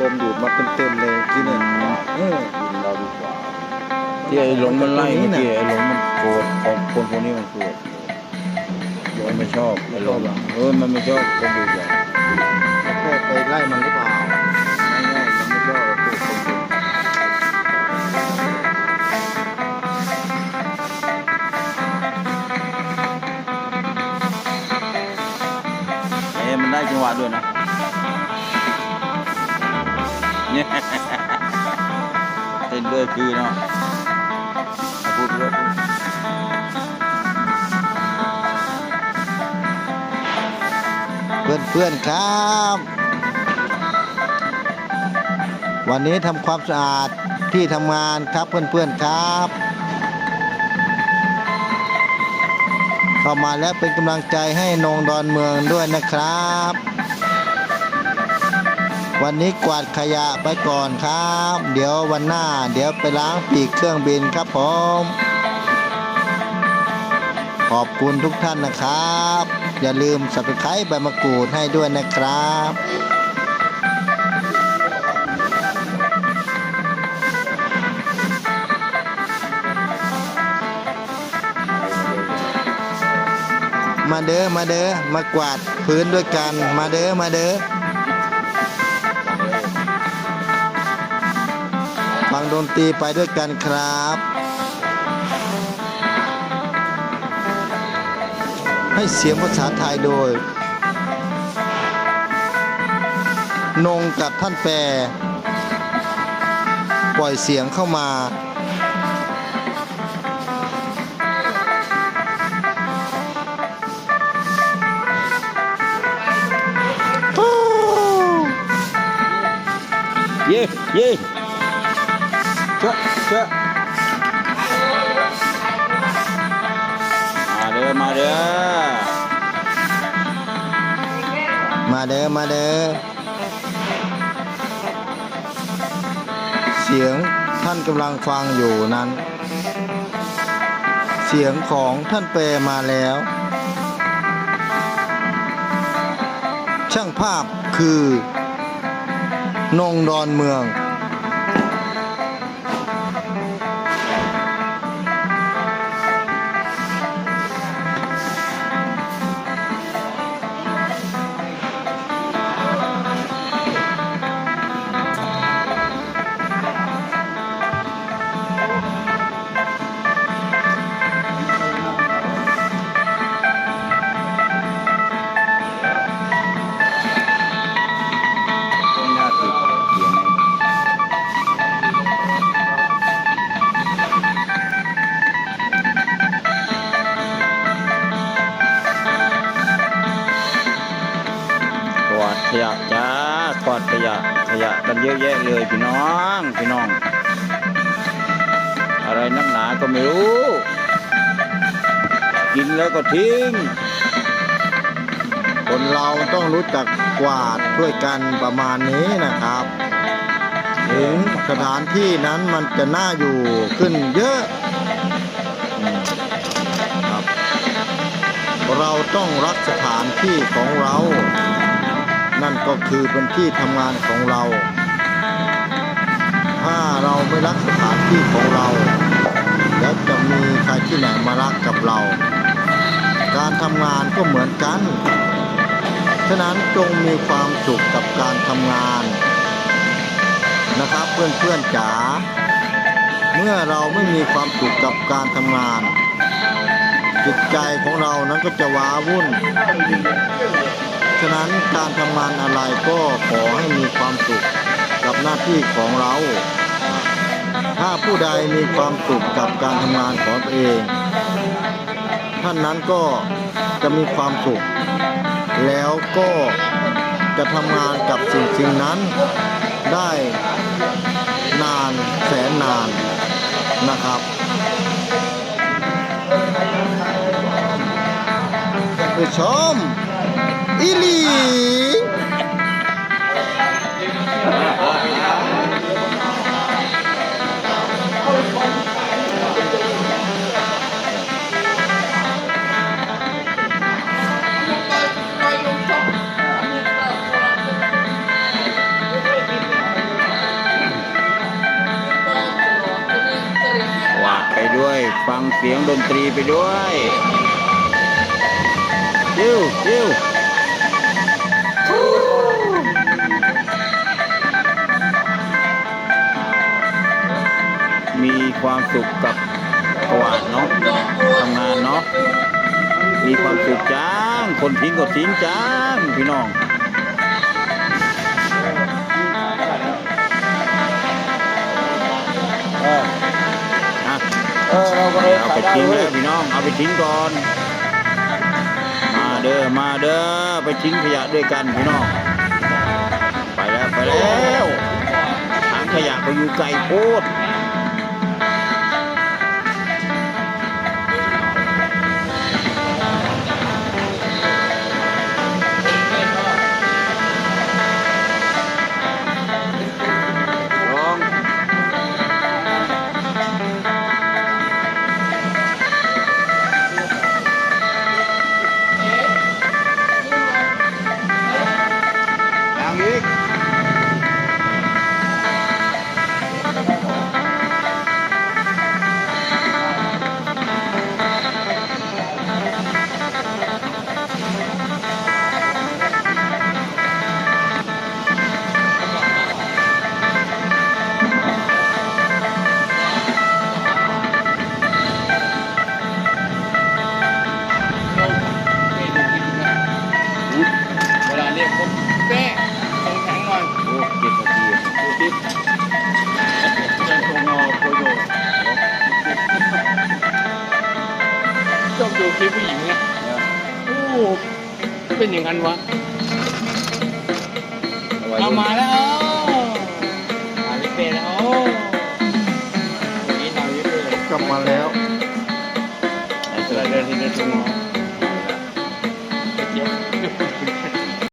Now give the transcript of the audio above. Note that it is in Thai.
ลมดูดมาเต็มๆเลยที่เนี่ยเออกินเราดีกว่าที่ไอ้หลงมันไล่เมื่อกี้ไอ้หลงมันโกรธของคนพวกนี้มันโกรธมันไม่ชอบไอ้หลงเออมันไม่ชอบคนดูอย่างแค่ไปไล่มันหรือเปล่าไม่ไม่มันไม่ชอบพวกคนดูเอ๊ะมันได้จังหวะด้วยนะ เต้นด้วยคือเนาะพูดด้วยเพื่อนเพื่อนครับ วันนี้ทำความสะอาดที่ทำงานครับเพื่อนเพื่อนครับ เข้ามาแล้วเป็นกำลังใจให้นงดอนเมืองด้วยนะครับ วันนี้กวาดขยะไปก่อนครับ เดี๋ยววันหน้า เดี๋ยวไปล้างปีกเครื่องบินครับผม ขอบคุณทุกท่านนะครับ อย่าลืมสับไครต์ใบมะกรูดให้ด้วยนะครับมาเด้อ มาเด้อ มากวาดพื้นด้วยกัน มาเด้อ มาเด้อ ฟังดนตรีไปด้วยกันครับ ให้เสียงภาษาไทยโดย นงกับท่านแปร ปล่อยเสียงเข้ามาเย่เย่ ชะชะมาเด้อมาเด้อมาเด้อมาเด้อเสียงท่านกำลังฟังอยู่นั้น เสียงของท่านเปรมาแล้ว ช่างภาพคือนงดอนเมือง ยะจ้ากวาดขยะขยะกันเยอะแยะเลยพี่น้องพี่น้อง อะไรนักหนาก็ไม่รู้ กินแล้วก็ทิ้ง คนเราต้องรู้จักกวาดช่วยกันประมาณนี้นะครับ ถึงสถานที่นั้นมันจะน่าอยู่ขึ้นเยอะครับเราต้องรักสถานที่ของเรา นั่นก็คือเป็นที่ทำงานของเรา ถ้าเราไม่รักสถานที่ของเรา แล้วจะมีใครที่ไหนมารักกับเรา การทำงานก็เหมือนกัน ฉะนั้นจงมีความสุขกับการทำงาน นะครับเพื่อนๆจ๋า เมื่อเราไม่มีความสุขกับการทำงานจิตใจของเรานั้นก็จะว้าวุ่น ฉะนั้นการทำงานอะไรก็ขอให้มีความสุขกับหน้าที่ของเรา ถ้าผู้ใดมีความสุขกับการทำงานของตัวเอง ท่านนั้นก็จะมีความสุข แล้วก็จะทำงานกับสิ่งสิ่งนั้นได้นานแสนนานนะครับท่านผู้ชม อีหลีาดไปด้วย ฟังเสียงดนตรีไปด้วย Deus, Deus. ความสุขกับกวาดเนาะทำงานเนาะมีความสุขจังคนทิ้งก็ทิ้งจังพี่น้องเอออะเอาไปทิ้งเลยพี่น้อง เอาไปทิ้งก่อน มาเด้อ มาเด้อ ไปทิ้งขยะด้วยกันพี่น้อง ไปแล้ว ไปแล้วถังขยะก็อยู่ไกลโพด ชอบดูคลิปผู้หญิงเนี่ยโอ้เป็นอย่างนั้นวะเอามาแล้วมาลิเปแล้วโอ้ยนี่นอนลิเปกลับมาแล้วไอ้เจเสืออเดินที่เดินตรงงอ